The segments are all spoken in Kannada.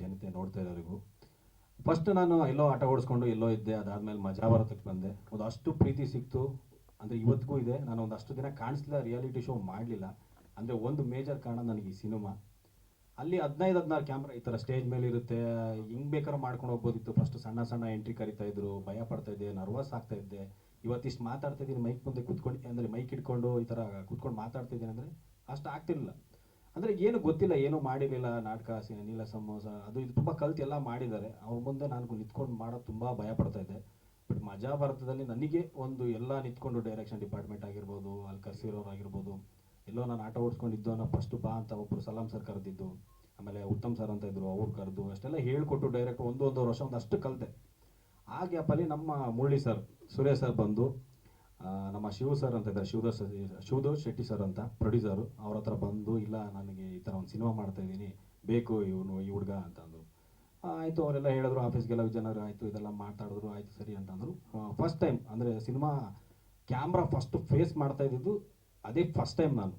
ಜನತೆ ನೋಡ್ತಾ ಇರೋರಿಗೂ. ಫಸ್ಟ್ ನಾನು ಎಲ್ಲೋ ಆಟ ಓಡಿಸ್ಕೊಂಡು ಎಲ್ಲೋ ಇದ್ದೆ, ಅದಾದ್ಮೇಲೆ ಮಜಾ ಭಾರತಕ್ಕೆ ಬಂದೆ. ಒಂದು ಅಷ್ಟು ಪ್ರೀತಿ ಸಿಕ್ತು. ಅಂದರೆ ಇವತ್ತಿಗೂ ಇದೆ. ನಾನು ಒಂದಷ್ಟು ದಿನ ಕಾಣಿಸ್ಲಿಲ್ಲ ರಿಯಾಲಿಟಿ ಶೋ ಮಾಡಲಿಲ್ಲ. ಅಂದರೆ ಒಂದು ಮೇಜರ್ ಕಾರಣ ನನಗೆ ಈ ಸಿನಿಮಾ ಅಲ್ಲಿ ಹದಿನೈದು, ಹದಿನಾರು ಕ್ಯಾಮ್ರಾ ಈ ಥರ ಸ್ಟೇಜ್ ಮೇಲೆ ಇರುತ್ತೆ. ಹಿಂಗ್ ಬೇಕಾದ್ರೂ ಮಾಡ್ಕೊಂಡು ಹೋಗ್ಬೋದಿತ್ತು. ಫಸ್ಟ್ ಸಣ್ಣ ಸಣ್ಣ ಎಂಟ್ರಿ ಕರಿತಾ ಇದ್ರು. ಭಯ ಪಡ್ತಾ ಇದ್ದೆ ನರ್ವಸ್ ಆಗ್ತಾ ಇದ್ದೆ. ಇವತ್ತಿಷ್ಟು ಮಾತಾಡ್ತಾ ಇದ್ದೀನಿ ಮೈಕ್ ಮುಂದೆ ಕುತ್ಕೊಂಡು, ಅಂದರೆ ಮೈಕ್ ಇಟ್ಕೊಂಡು ಈ ಥರ ಕುತ್ಕೊಂಡು ಮಾತಾಡ್ತಾ ಇದ್ದೀನಿ ಅಂದರೆ ಅಷ್ಟು ಆಗ್ತಿರ್ಲಿಲ್ಲ. ಅಂದರೆ ಏನು ಗೊತ್ತಿಲ್ಲ, ಏನೂ ಮಾಡಿರಲಿಲ್ಲ ನಾಟಕ ನೀಲ ಸಮೋಸ, ಅದು ಇದು ತುಂಬ ಕಲ್ತು ಎಲ್ಲ ಮಾಡಿದ್ದಾರೆ. ಅವ್ರ ಮುಂದೆ ನಾನು ನಿಂತ್ಕೊಂಡು ಮಾಡೋದು ತುಂಬ ಭಯ ಪಡ್ತಾ ಇದ್ದೆ ಬಟ್ ಮಜಾ ಭಾರತದಲ್ಲಿ ನನಗೆ ಒಂದು ಎಲ್ಲ ನಿಂತ್ಕೊಂಡು ಡೈರೆಕ್ಷನ್ ಡಿಪಾರ್ಟ್ಮೆಂಟ್ ಆಗಿರ್ಬೋದು, ಅಲ್ಲಿ ಕರ್ಸಿರೋರಾಗಿರ್ಬೋದು ಎಲ್ಲೋ ನಾನು ಆಟ ಓಡಿಸ್ಕೊಂಡಿದ್ದು ಅನ್ನೋ ಫಸ್ಟ್ ಬಾ ಅಂತ ಒಬ್ಬರು ಸಲಾಂ ಸರ್ ಕರೆದಿದ್ದು, ಆಮೇಲೆ ಉತ್ತಮ್ ಸರ್ ಅಂತ ಇದ್ದರು ಅವ್ರು ಕರೆದು, ಅಷ್ಟೆಲ್ಲ ಹೇಳ್ಕೊಟ್ಟು ಡೈರೆಕ್ಟ್ ಒಂದು ಒಂದೂವರೆ ವರ್ಷ ಒಂದಷ್ಟು ಕಲಿತೆ. ಆ ಗ್ಯಾಪಲ್ಲಿ ನಮ್ಮ ಮುರಳಿ ಸರ್ ಸುರೇಶ್ ಸರ್ ಬಂದು ನಮ್ಮ ಶಿವ ಸರ್ ಅಂತ ಇದ್ದಾರೆ. ಶಿವದೋಷ್ ಶಿವದೋಷ್ ಶೆಟ್ಟಿ ಸರ್ ಅಂತ ಪ್ರೊಡ್ಯೂಸರು ಅವ್ರ ಹತ್ರ ಬಂದು, ಇಲ್ಲ, ನನಗೆ ಈ ಥರ ಒಂದು ಸಿನಿಮಾ ಮಾಡ್ತಾ ಇದ್ದೀನಿ, ಬೇಕು ಇವನು, ಈ ಹುಡುಗ ಅಂತಂದರು. ಆಯಿತು, ಅವರೆಲ್ಲ ಹೇಳಿದ್ರು ಆಫೀಸ್ಗೆಲ್ಲ ಜನರು ಆಯಿತು, ಇದೆಲ್ಲ ಮಾತಾಡಿದ್ರು, ಆಯಿತು, ಸರಿ ಅಂತಂದರು. ಫಸ್ಟ್ ಟೈಮ್ ಅಂದರೆ ಸಿನಿಮಾ ಕ್ಯಾಮ್ರಾ ಫಸ್ಟ್ ಫೇಸ್ ಮಾಡ್ತಾ ಇದ್ದಿದ್ದು, ಅದೇ ಫಸ್ಟ್ ಟೈಮ್ ನಾನು.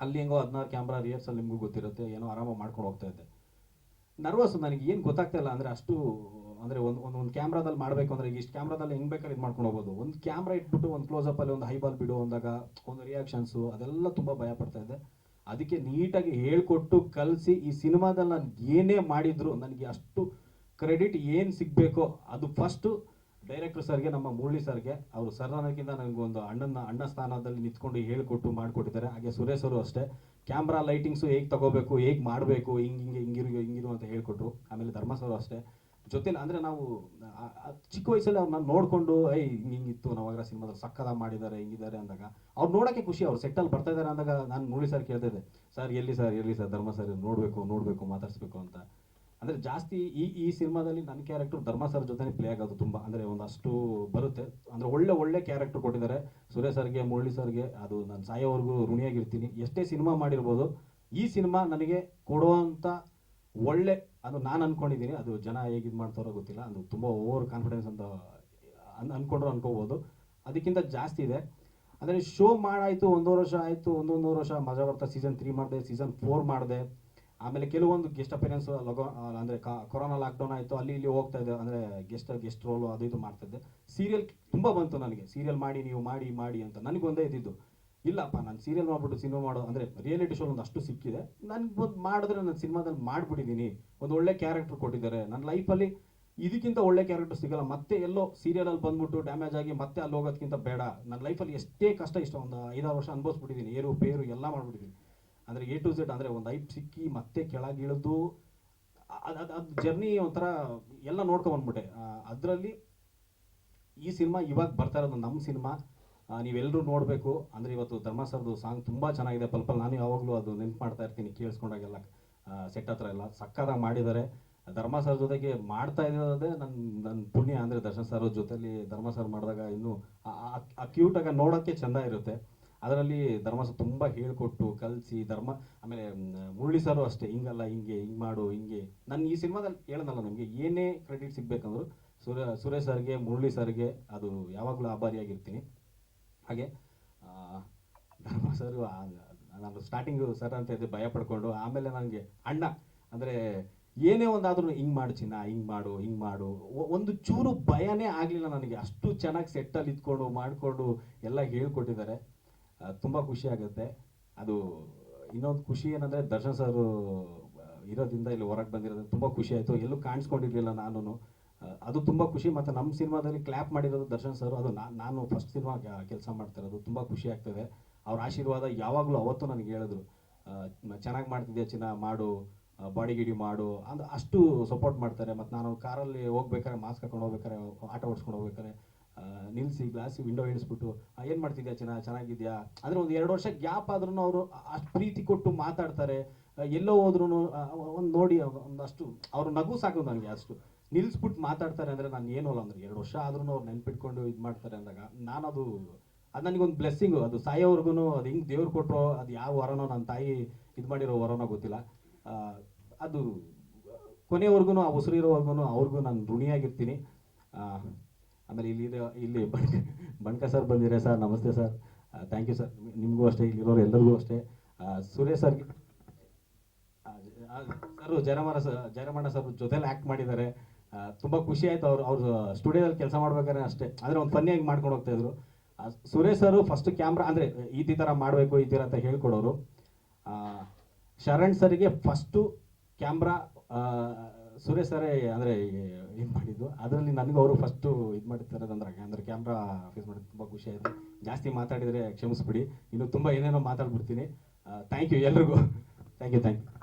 ಅಲ್ಲಿ ಹೆಂಗೋ ಹದಿನಾರು ಕ್ಯಾಮ್ರಾ ರಿಹರ್ಸಲ್ ನಿಮಗೂ ಗೊತ್ತಿರುತ್ತೆ, ಏನೋ ಆರಾಮಾಗಿ ಮಾಡ್ಕೊಂಡು ಹೋಗ್ತಾ ಇದ್ದೆ. ನರ್ವಸ್ ನನಗೆ ಏನು ಗೊತ್ತಾಗ್ತಾ ಇಲ್ಲ, ಅಂದರೆ ಅಷ್ಟು ಅಂದರೆ ಒಂದು ಒಂದು ಕ್ಯಾಮ್ರಾದಲ್ಲಿ ಮಾಡಬೇಕು ಅಂದರೆ ಇಷ್ಟು ಕ್ಯಾಮ್ರಾದಲ್ಲಿ ಹೆಂಗ್ ಬೇಕಾದ್ರೆ ಇದು ಮಾಡ್ಕೊಂಡು ಹೋಗ್ಬೋದು. ಒಂದು ಕ್ಯಾಮ್ರಾ ಇಟ್ಬಿಟ್ಟು ಒಂದು ಕ್ಲೋಸಪ್ಪಲ್ಲಿ ಒಂದು ಹೈಬಾಲ್ ಬಿಡು ಅಂದಾಗ ಒಂದು ರಿಯಾಕ್ಷನ್ಸು ಅದೆಲ್ಲ ತುಂಬ ಭಯ ಪಡ್ತಾ ಇದೆ ಅದಕ್ಕೆ ನೀಟಾಗಿ ಹೇಳ್ಕೊಟ್ಟು ಕಲಿಸಿ ಈ ಸಿನಿಮಾದಲ್ಲಿ ನಾನು ಏನೇ ಮಾಡಿದ್ರು ನನಗೆ ಅಷ್ಟು ಕ್ರೆಡಿಟ್ ಏನು ಸಿಗಬೇಕೋ ಅದು ಫಸ್ಟು ಡೈರೆಕ್ಟರ್ ಸರ್ಗೆ, ನಮ್ಮ ಮುರಳಿ ಸರ್ಗೆ, ಅವರು ಸರ್ ನನಗೆ ಒಂದು ಅಣ್ಣನ ಅಣ್ಣ ಸ್ಥಾನದಲ್ಲಿ ನಿಂತ್ಕೊಂಡು ಹೇಳ್ಕೊಟ್ಟು ಮಾಡಿಕೊಟ್ಟಿದ್ದಾರೆ. ಹಾಗೆ ಸುರೇಶ್ ಅವರು ಅಷ್ಟೇ. ಕ್ಯಾಮ್ರಾ ಲೈಟಿಂಗ್ಸು ಹೇಗೆ ತಗೋಬೇಕು, ಹೇಗೆ ಮಾಡಬೇಕು, ಹಿಂಗೆ ಹಿಂಗೆ ಹಿಂಗಿರು ಹಿಂಗಿರು ಅಂತ ಹೇಳ್ಕೊಟ್ರು. ಆಮೇಲೆ ಧರ್ಮ ಸರ್ ಅಷ್ಟೇ. ಜೊತೆಲಿ ಅಂದರೆ ನಾವು ಚಿಕ್ಕ ವಯಸ್ಸಲ್ಲಿ ಅವ್ರನ್ನ ನೋಡಿಕೊಂಡು ಐ ಹಿಂಗೆ ಹಿಂಗಿತ್ತು ನಾವಾಗ ಸಿನಿಮಾದಲ್ಲಿ ಸಕ್ಕದಾಗಿ ಮಾಡಿದ್ದಾರೆ, ಹಿಂಗಿದ್ದಾರೆ ಅಂದಾಗ, ಅವ್ರು ನೋಡೋಕ್ಕೆ ಖುಷಿ, ಅವ್ರು ಸೆಟ್ಟಲ್ಲಿ ಬರ್ತಾ ಇದ್ದಾರೆ ಅಂದಾಗ ನಾನು ಮುರಳಿ ಸರ್ ಕೇಳ್ತಾ ಇದ್ದೆ ಸರ್ ಎಲ್ಲಿ ಸರ್ ಎಲ್ಲಿ ಸರ್ ಧರ್ಮ ಸರ್ ನೋಡಬೇಕು ನೋಡಬೇಕು, ಮಾತಾಡಿಸ್ಬೇಕು ಅಂತ. ಅಂದರೆ ಜಾಸ್ತಿ ಈ ಈ ಸಿನಿಮಾದಲ್ಲಿ ನನ್ನ ಕ್ಯಾರೆಕ್ಟರ್ ಧರ್ಮ ಸರ್ ಜೊತೆ ಪ್ಲೇ ಆಗೋದು ತುಂಬ, ಅಂದರೆ ಒಂದಷ್ಟು ಬರುತ್ತೆ. ಅಂದರೆ ಒಳ್ಳೆ ಒಳ್ಳೆ ಕ್ಯಾರೆಕ್ಟರ್ ಕೊಟ್ಟಿದ್ದಾರೆ. ಸುರೇಶ್ ಸರ್ಗೆ ಮುರಳಿ ಸರ್ಗೆ ಅದು ನಾನು ಸಾಯೋವರೆಗೂ ಋಣಿಯಾಗಿರ್ತೀನಿ. ಎಷ್ಟೇ ಸಿನಿಮಾ ಮಾಡಿರ್ಬೋದು, ಈ ಸಿನಿಮಾ ನನಗೆ ಕೊಡುವಂಥ ಒಳ್ಳೆ, ಅದು ನಾನು ಅನ್ಕೊಂಡಿದ್ದೀನಿ ಅದು ಜನ ಹೇಗೆ ಇದು ಮಾಡ್ತಾರೋ ಗೊತ್ತಿಲ್ಲ, ಅದು ತುಂಬ ಓವರ್ ಕಾನ್ಫಿಡೆನ್ಸ್ ಅಂತ ಅನ್, ಅನ್ಕೊಂಡ್ರು ಅನ್ಕೋಬೋದು. ಅದಕ್ಕಿಂತ ಜಾಸ್ತಿ ಇದೆ. ಅಂದರೆ ಶೋ ಮಾಡಾಯಿತು, ಒಂದೂವರೆ ವರ್ಷ ಆಯಿತು ಒಂದೊಂದೂವರೆ ವರ್ಷ ಮಜಾ ಬರ್ತಾ ಸೀಸನ್ ತ್ರೀ ಮಾಡಿದೆ ಸೀಸನ್ ಫೋರ್ ಮಾಡಿದೆ. ಆಮೇಲೆ ಕೆಲವೊಂದು ಗೆಸ್ಟ್ ಅಪಿಯರೆನ್ಸ್ ಲಗೋ ಅಂದರೆ ಕೊರೋನಾ ಲಾಕ್ಡೌನ್ ಆಯಿತು, ಅಲ್ಲಿ ಇಲ್ಲಿ ಹೋಗ್ತಾ ಇದ್ದೆ, ಅಂದರೆ ಗೆಸ್ಟ್ ಗೆಸ್ಟ್ ರೋಲು ಅದು ಇದು ಮಾಡ್ತಾ ಇದ್ದೆ. ಸೀರಿಯಲ್ ತುಂಬ ಬಂತು ನನಗೆ. ಸೀರಿಯಲ್ ಮಾಡಿ, ನೀವು ಮಾಡಿ ಮಾಡಿ ಅಂತ. ನನಗೊಂದೇ ಇದ್ದಿದ್ದು. ಇಲ್ಲಪ್ಪ, ನಾನು ಸೀರಿಯಲ್ ಮಾಡ್ಬಿಟ್ಟು ಸಿನಿಮಾ ಮಾಡೋ, ಅಂದರೆ ರಿಯಾಲಿಟಿ ಶೋ ಒಂದು ಅಷ್ಟು ಸಿಕ್ಕಿದೆ. ನನಗೆ ಒಂದು ಮಾಡಿದ್ರೆ ನಾನು ಸಿನಿಮಾದಲ್ಲಿ ಮಾಡಿಬಿಟ್ಟಿದ್ದೀನಿ ಒಂದು ಒಳ್ಳೆ ಕ್ಯಾರೆಕ್ಟರ್ ಕೊಟ್ಟಿದ್ದಾರೆ. ನನ್ನ ಲೈಫಲ್ಲಿ ಇದಕ್ಕಿಂತ ಒಳ್ಳೆ ಕ್ಯಾರೆಕ್ಟರ್ ಸಿಗಲ್ಲ. ಮತ್ತೆ ಎಲ್ಲೋ ಸೀರಿಯಲಲ್ಲಿ ಬಂದ್ಬಿಟ್ಟು ಡ್ಯಾಮೇಜ್ ಆಗಿ ಮತ್ತೆ ಅಲ್ಲಿ ಹೋಗೋದಕ್ಕಿಂತ ಬೇಡ. ನನ್ನ ಲೈಫಲ್ಲಿ ಎಷ್ಟೇ ಕಷ್ಟ ಇಷ್ಟ, ಒಂದು ಐದಾರು ವರ್ಷ ಅನುಭವಿಸ್ಬಿಟ್ಟಿದ್ದೀನಿ ಏರು ಪೇರು ಎಲ್ಲ ಮಾಡಿಬಿಟ್ಟಿದ್ದೀನಿ ಅಂದರೆ ಎ ಟು ಝೆಡ್ ಅಂದರೆ ಒಂದು ಐಪ್ ಸಿಕ್ಕಿ ಮತ್ತೆ ಕೆಳಗಿಳಿದು ಅದು ಅದು ಜರ್ನಿ ಒಂಥರ ಎಲ್ಲ ನೋಡ್ಕೊಂಡ್ಬಂದ್ಬಿಟ್ಟೆ ಅದರಲ್ಲಿ ಈ ಸಿನಿಮಾ ಇವಾಗ ಬರ್ತಾ ಇರೋದು ನಮ್ಮ ಸಿನಿಮಾ ನೀವೆಲ್ಲರೂ ನೋಡಬೇಕು. ಅಂದರೆ ಇವತ್ತು ಧರ್ಮ ಸರ್ದು ಸಾಂಗ್ ತುಂಬ ಚೆನ್ನಾಗಿದೆ. ಪಲ್ಪಲ್ ನಾನು ಯಾವಾಗಲೂ ಅದು ನೆನ್ಪು ಮಾಡ್ತಾ ಇರ್ತೀನಿ ಕೇಳಿಸ್ಕೊಂಡಾಗೆಲ್ಲ. ಸೆಟ್ ಹತ್ರ ಎಲ್ಲ ಸಕ್ಕದಾಗಿ ಮಾಡಿದ್ದಾರೆ. ಧರ್ಮ ಸರ್ ಜೊತೆಗೆ ಮಾಡ್ತಾ ಇದ್ದೇ ನನ್ನ ನನ್ನ ಪುಣ್ಯ. ಅಂದರೆ ದರ್ಶನ್ ಸರ್ ಜೊತೆಲಿ ಸರ್ ಮಾಡಿದಾಗ ಇನ್ನೂ ಆ- ಕ್ಯೂಟ್ ಆ ಕ್ಯೂಟಾಗ ನೋಡೋಕ್ಕೆ ಚೆಂದ ಇರುತ್ತೆ. ಅದರಲ್ಲಿ ಧರ್ಮ ಸರ್ ತುಂಬ ಹೇಳ್ಕೊಟ್ಟು ಕಲಿಸಿ ಧರ್ಮ, ಆಮೇಲೆ ಮುರಳಿ ಸರು ಅಷ್ಟೇ, ಹಿಂಗಲ್ಲ, ಹಿಂಗೆ ಹಿಂಗೆ ಮಾಡು, ಹಿಂಗೆ. ನಾನು ಈ ಸಿನಿಮಾದಲ್ಲಿ ಹೇಳೋದಲ್ಲ ನಮಗೆ, ಏನೇ ಕ್ರೆಡಿಟ್ ಸಿಗಬೇಕಂದ್ರು ಸುರ, ಸುರೇಶ್ ಸರ್ಗೆ, ಮುರಳಿ ಸರ್ಗೆ ಅದು ಯಾವಾಗಲೂ ಆಭಾರಿಯಾಗಿರ್ತೀನಿ. ಹಾಗೆ ಸರ್ ನಾನು ಸ್ಟಾರ್ಟಿಂಗು ಸರ್ ಅಂತ ಇದ್ದೆ ಭಯ ಪಡ್ಕೊಂಡು, ಆಮೇಲೆ ನನಗೆ ಅಣ್ಣ, ಅಂದರೆ ಏನೇ ಒಂದಾದರೂ ಹಿಂಗೆ ಮಾಡು ಚಿನ್ನ, ಹಿಂಗೆ ಮಾಡು ಹಿಂಗೆ ಮಾಡು ಒಂದು ಚೂರು ಭಯನೇ ಆಗಲಿಲ್ಲ ನನಗೆ. ಅಷ್ಟು ಚೆನ್ನಾಗಿ ಸೆಟ್ಟಲ್ಲಿ ಇದ್ಕೊಂಡು, ಮಾಡಿಕೊಂಡು ಎಲ್ಲ ಹೇಳ್ಕೊಟ್ಟಿದ್ದಾರೆ. ತುಂಬ ಖುಷಿ ಆಗುತ್ತೆ. ಅದು ಇನ್ನೊಂದು ಖುಷಿ ಏನಂದರೆ ದರ್ಶನ್ ಸರ್ ಇರೋದ್ರಿಂದ ಇಲ್ಲಿ ಹೊರಗೆ ಬಂದಿರೋದು ತುಂಬ ಖುಷಿ ಆಯಿತು. ಎಲ್ಲೂ ಕಾಣಿಸ್ಕೊಂಡಿರಲಿಲ್ಲ ನಾನು ಅದು ತುಂಬ ಖುಷಿ. ಮತ್ತು ನಮ್ಮ ಸಿನಿಮಾದಲ್ಲಿ ಕ್ಲ್ಯಾಪ್ ಮಾಡಿರೋದು ದರ್ಶನ್ ಸರ್. ಅದು ನಾನು ಫಸ್ಟ್ ಸಿನಿಮಾ ಕೆಲಸ ಮಾಡ್ತಿರೋದು ತುಂಬ ಖುಷಿ ಆಗ್ತದೆ. ಅವ್ರ ಆಶೀರ್ವಾದ ಯಾವಾಗಲೂ ಅವತ್ತು ನನಗೆ ಹೇಳಿದ್ರು. ಚೆನ್ನಾಗಿ ಮಾಡ್ತಿದ್ದೆ ಚಿನ್ನ? ಮಾಡು. ಬಾಡಿ ಗಿಡಿ ಮಾಡು. ಅಂದ್ರೆ ಅಷ್ಟು ಸಪೋರ್ಟ್ ಮಾಡ್ತಾರೆ. ಮತ್ತು ನಾನು ಕಾರಲ್ಲಿ ಹೋಗ್ಬೇಕಾದ್ರೆ ಮಾಸ್ಕ್ ಹಾಕೊಂಡು ಹೋಗ್ಬೇಕಾರೆ, ಆಟೋ ಓಡಿಸ್ಕೊಂಡು ಹೋಗ್ಬೇಕಾರೆ ನಿಲ್ಸಿ, ಗ್ಲಾಸಿ ವಿಂಡೋ ಇಳಿಸ್ಬಿಟ್ಟು ಏನು ಮಾಡ್ತಿದ್ಯಾ ಚೆನ್ನ? ಚೆನ್ನಾಗಿದ್ಯಾ? ಅಂದರೆ ಒಂದು ಎರಡು ವರ್ಷ ಗ್ಯಾಪ್ ಆದ್ರೂ ಅವರು ಅಷ್ಟು ಪ್ರೀತಿ ಕೊಟ್ಟು ಮಾತಾಡ್ತಾರೆ. ಎಲ್ಲೋ ಹೋದ್ರೂ ಒಂದು ನೋಡಿ ಒಂದಷ್ಟು ಅವ್ರ ನಗು ಸಾಕು ನನಗೆ ಅಷ್ಟು. ನಿಲ್ಲಿಸ್ಬಿಟ್ಟು ಮಾತಾಡ್ತಾರೆ ಅಂದರೆ ನಾನು ಏನು ಅಲ್ಲ ಅಂದ್ರೆ ಎರಡು ವರ್ಷ ಆದ್ರೂ ಅವ್ರು ನೆನ್ಪಿಟ್ಕೊಂಡು ಇದು ಮಾಡ್ತಾರೆ ಅಂದಾಗ ನಾನದು ಅದು ನನಗೊಂದು ಬ್ಲೆಸ್ಸಿಂಗು ಅದು ಸಾಯೋವರೆಗೂ ಅದು ಹಿಂಗೆ ದೇವ್ರು ಕೊಟ್ಟರೋ ಅದು ಯಾವ ವರನೋ ನನ್ನ ತಾಯಿ ಇದು ಮಾಡಿರೋ ವರನೋ ಗೊತ್ತಿಲ್ಲ. ಅದು ಕೊನೆವರೆಗೂ ಆ ಉಸಿರಿರೋವರೆಗೂ ಅವ್ರಿಗೂ ನಾನು ಋಣಿಯಾಗಿರ್ತೀನಿ. ಆಮೇಲೆ ಇಲ್ಲಿ ಇಲ್ಲಿ ಬಣ್ಕ ಸರ್ ಬಂದಿರೇ ಸರ್, ನಮಸ್ತೆ ಸರ್. Thank you sir. ನಿಮಗೂ ಅಷ್ಟೇ, ಇಲ್ಲಿರೋರು ಎಲ್ಲರಿಗೂ ಅಷ್ಟೇ. ಸುರೇಶ್ ಸರ್ಗೆ sir Jayaramana sir Jayaramana sir ಜೊತೆಲಿ ಆ್ಯಕ್ಟ್ ಮಾಡಿದ್ದಾರೆ. ತುಂಬಾ ಖುಷಿ ಆಯ್ತು ಅವ್ರು ಅವ್ರು ಸ್ಟುಡಿಯೋದಲ್ಲಿ ಕೆಲಸ ಮಾಡ್ಬೇಕಾದ್ರೆ ಅಷ್ಟೇ. ಆದರೆ ಒಂದು ಫನ್ನಿಯಾಗಿ ಮಾಡ್ಕೊಂಡು ಹೋಗ್ತಾ ಇದ್ರು. ಆ, ಸುರೇಶ್ ಸರ್ ಫಸ್ಟ್ ಕ್ಯಾಮ್ರಾ ಅಂದ್ರೆ ಈ ಥರ ಮಾಡಬೇಕು ಈ ಥರ ಅಂತ ಹೇಳ್ಕೊಡೋರು. ಶರಣ್ ಸರ್ಗೆ ಫಸ್ಟು ಕ್ಯಾಮ್ರಾ ಸುರೇಶ್ ಸರೇ ಅಂದರೆ ಇದು ಮಾಡಿದ್ದು. ಅದರಲ್ಲಿ ನನಗೂ ಅವರು ಫಸ್ಟು ಇದು ಮಾಡಿರ್ತಾರೆ ಅಂದ್ರೆ ಅಂದ್ರೆ ಕ್ಯಾಮ್ರಾ ಫೇಸ್ ಮಾಡಿ ತುಂಬ ಖುಷಿ ಆಯಿತು. ಜಾಸ್ತಿ ಮಾತಾಡಿದರೆ ಕ್ಷಮಿಸ್ಬಿಡಿ. ಇನ್ನು ತುಂಬ ಏನೇನೋ ಮಾತಾಡ್ಬಿಡ್ತೀನಿ. ಥ್ಯಾಂಕ್ ಯು ಎಲ್ರಿಗೂ. Thank you thank you